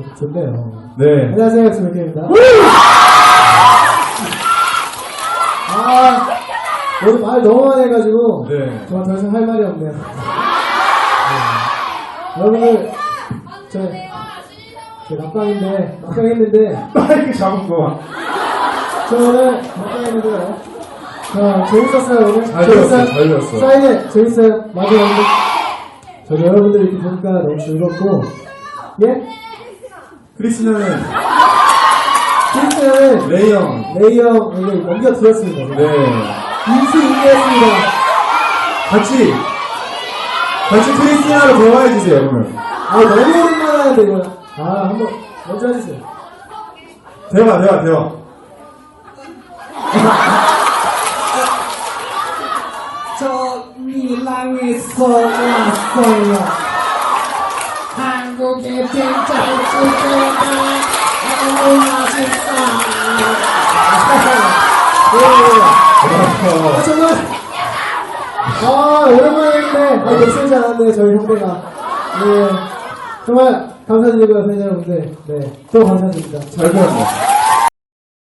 좋- 좋네요. 네. 안녕하세요, 조백입니다. 아, 오늘 말 너무 많이 해가지고, 네. 정말 더 이상 할 말이 없네요. 네. 여러분들, 저, 저 막방인데, 막방했는데, 마이크 잡은 거. 저 오늘 막방했는데요. 자, 재밌었어요, 오늘. 잘 들었어요, 잘 들었어요. 사인회, 재밌어요. 맞아요, 여러분들. 저기 여러분들 이렇게 보니까 너무 즐겁고, 예? 크리스는 크리스는 레이 형. 레이 형에게 넘겨드렸습니다. 네. 인수 인계했습니다. 같이, 같이 크리스티나로 대화해주세요, 그러면. 아, 너무 오랜만에 하는데. 아, 한번, 먼저 해주세요. 대화, 대화, 대화. 저 밀랑에서 왔어요. 아, 정말. 아, 오랜만에 했는데, 아, 녹슬지 않았네, 저희 형배가. 네. 정말 감사드리고요, 팬 여러분들. 네. 또 감사드립니다. 잘 배웠네.